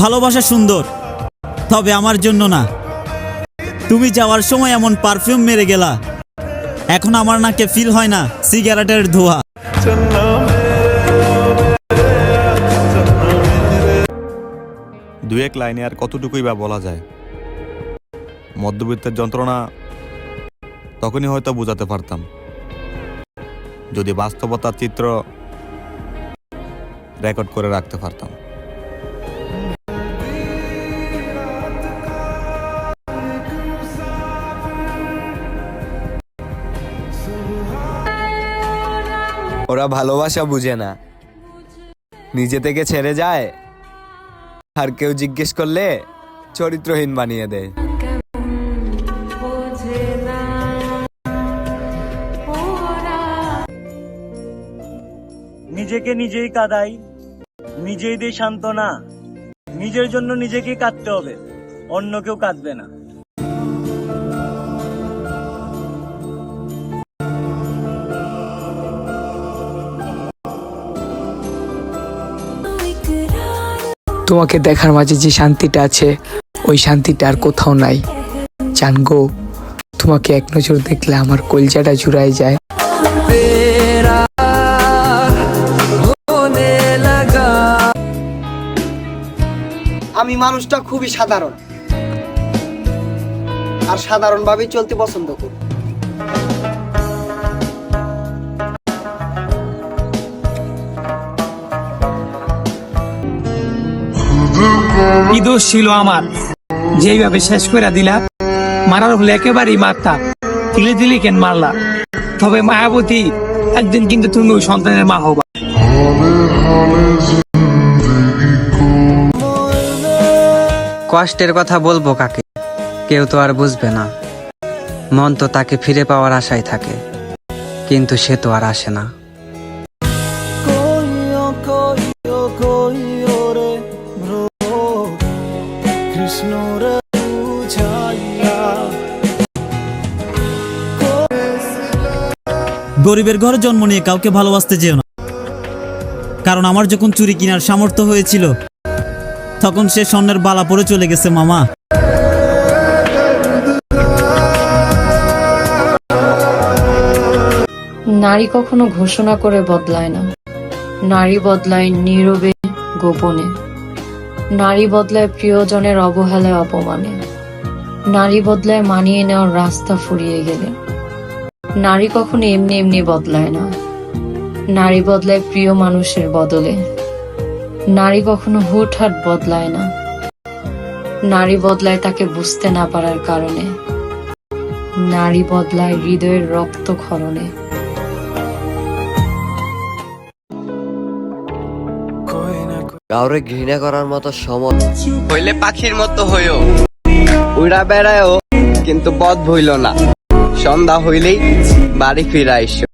ভালোবাসা সুন্দর। তবে আমার জন্য না। তুমি যাওয়ার সময় এমন পারফিউম মেরে গেলা। এখন আমার নাকে ফিল হয় না, সিগারেটের ধোয়া। দু এক লাইনে আর কতটুকুই বা বলা যায়। মধ্যবিত্তের যন্ত্রণা তখনই হয়তো বোঝাতে পারতাম। যদি বাস্তবতার চিত্র রেকর্ড করে রাখতে পারতাম। ওরা ভালোবাসা বুঝে না। নিজে থেকে ছেড়ে যায়, আর কেউ জিজ্ঞেস করলে চরিত্রহীন বানিয়ে দেয়। নিজেকে নিজেই কাঁদাই, নিজেই দিই সান্ত্বনা নিজের জন্য নিজেকে কাঁদতে হবে অন্য কেউ কাঁদবে না। তোমাকে দেখার মাঝে যে শান্তিটা আছে, ওই শান্তিটা আর কোথাও নাই। জানগো তোমাকে এক নজর দেখলে আমার কলজাটা জুড়ায় যায়। আমি মানুষটা খুবই সাধারণ। আর সাধারণভাবেই চলতে পছন্দ করি। কি দোষ ছিল আমার। যেইভাবে শেষ করে দিলা মারার হলে একেবারেই মারতা তিলে তিলে কেন মারলা? তবে মায়াবতী একদিন কিন্তু তুমি ওই সন্তানের মা হবা। কষ্টের কথা বলব কাকে? কেউ তো আর বুঝবে না। মন তো তাকে ফিরে পাওয়ার আশায় থাকে। কিন্তু সে তো আর আসে না। গরিবের ঘরে জন্ম নিয়ে কাউকে ভালোবাসতে যেও না। কারণ আমার যখন চুরি কেনার সামর্থ্য হয়েছিল তখন সে স্বর্ণের বালা পরে চলে গেছে মামা। নারী কখনো ঘোষণা করে বদলায় না। নারী বদলায় নীরবে গোপনে। নারী বদলায় প্রিয়জনের অবহেলায় অপমানে। নারী বদলায় মানিয়ে নেওয়ার রাস্তা ফুরিয়ে গেলে। নারী কখনো এমনি এমনি বদলায় না। নারী বদলায় প্রিয় মানুষের বদলে। নারী কখনো হুটহাট বদলায় না। নারী বদলায় তাকে বুঝতে না পারার কারণে। নারী বদলায় হৃদয়ের রক্তক্ষরণে। কাউরে ঘৃণা করার মতো সময়। হইলে পাখির মতো হইও। উড়া বেড়ায়ও কিন্তু পথ ভইল না। সন্ধ্যা হইলেই বাড়ি ফিরে এসো।